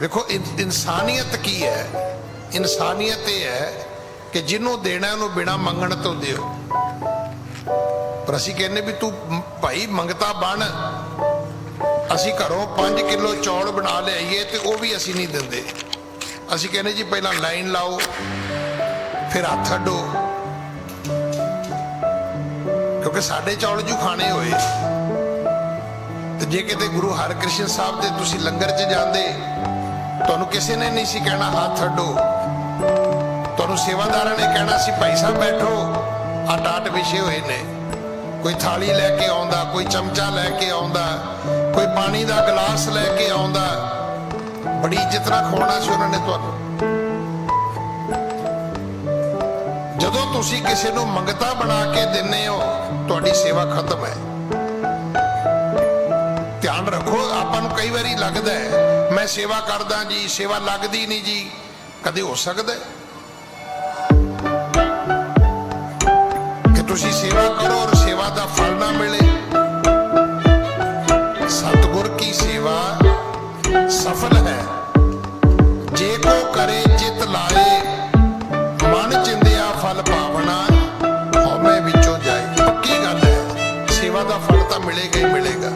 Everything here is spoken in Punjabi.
ਵੇਖੋ ਇਨਸਾਨੀਅਤ ਕੀ ਹੈ? ਇਨਸਾਨੀਅਤ ਇਹ ਹੈ ਕਿ ਜਿਹਨੂੰ ਦੇਣਾ ਉਹਨੂੰ ਬਿਨਾ ਮੰਗਣ ਤੋਂ ਦਿਓ। ਪਰ ਅਸੀਂ ਕਹਿੰਦੇ ਵੀ ਤੂੰ ਭਾਈ ਮੰਗਤਾ ਬਣ। ਅਸੀਂ ਘਰੋਂ 5 ਕਿਲੋ ਚੌਲ ਬਣਾ ਲਿਆਈਏ ਤੇ ਉਹ ਵੀ ਅਸੀਂ ਨਹੀਂ ਦਿੰਦੇ। ਅਸੀਂ ਕਹਿੰਦੇ ਜੀ ਪਹਿਲਾਂ ਲਾਈਨ ਲਾਓ, ਫਿਰ ਹੱਥ ਅੱਡੋ। ਕਿਉਂਕਿ ਸਾਡੇ ਚੌਲ ਜੂ ਖਾਣੇ ਹੋਏ। ਤੇ ਜੇ ਕਿਤੇ ਗੁਰੂ ਹਰਕ੍ਰਿਸ਼ਨ ਸਾਹਿਬ ਦੇ ਤੁਸੀਂ ਲੰਗਰ 'ਚ ਜਾਂਦੇ, ਤੁਹਾਨੂੰ ਕਿਸੇ ਨੇ ਨਹੀਂ ਸੀ ਕਹਿਣਾ ਹੱਥ ਅੱਡੋ। ਤੁਹਾਨੂੰ ਸੇਵਾਦਾਰਾਂ ਨੇ ਕਹਿਣਾ ਸੀ, ਭਾਈ ਸਾਹਿਬ, ਬੈਠੋ। ਆ ਟਾਟ ਵਿਛੇ ਹੋਏ ਨੇ। ਕੋਈ ਥਾਲੀ ਲੈ ਕੇ ਆਉਂਦਾ, ਕੋਈ ਚਮਚਾ ਲੈ ਕੇ ਆਉਂਦਾ, ਕੋਈ ਪਾਣੀ ਦਾ ਗਲਾਸ ਲੈ ਕੇ ਆਉਂਦਾ। ਬੜੀ ਇੱਜ਼ਤ ਨਾਲ ਖਵਾਉਣਾ ਸੀ ਉਹਨਾਂ ਨੇ ਤੁਹਾਨੂੰ। ਤੁਸੀਂ ਕਿਸੇ ਨੂੰ ਮੰਗਤਾ ਬਣਾ ਕੇ ਦਿੰਨੇ ਹੋ, ਤੁਹਾਡੀ ਸੇਵਾ ਖਤਮ ਹੈ। ਧਿਆਨ ਰੱਖੋ, ਆਪਾਂ ਨੂੰ ਕਈ ਵਾਰੀ ਲੱਗਦਾ ਹੈ, ਮੈਂ ਸੇਵਾ ਕਰਦਾ ਜੀ, ਸੇਵਾ ਲੱਗਦੀ ਨਹੀਂ ਜੀ, ਕਦੇ ਹੋ ਸਕਦਾ ਕਿ ਤੁਸੀਂ ਸੇਵਾ ਕਰੋ ਔਰ ਸੇਵਾ ਦਾ ਫਲ ਨਾ ਮਿਲੇ। ਸਤਿਗੁਰ ਕੀ ਸੇਵਾ ਸਫਲ ਹੈ। ਜੇ ਕੋ ਕਰੇ ਚਿਤ ਲਾਏ। ਸੇਵਾ ਦਾ ਫਲ ਤਾਂ ਮਿਲੇਗਾ ਹੀ ਮਿਲੇਗਾ।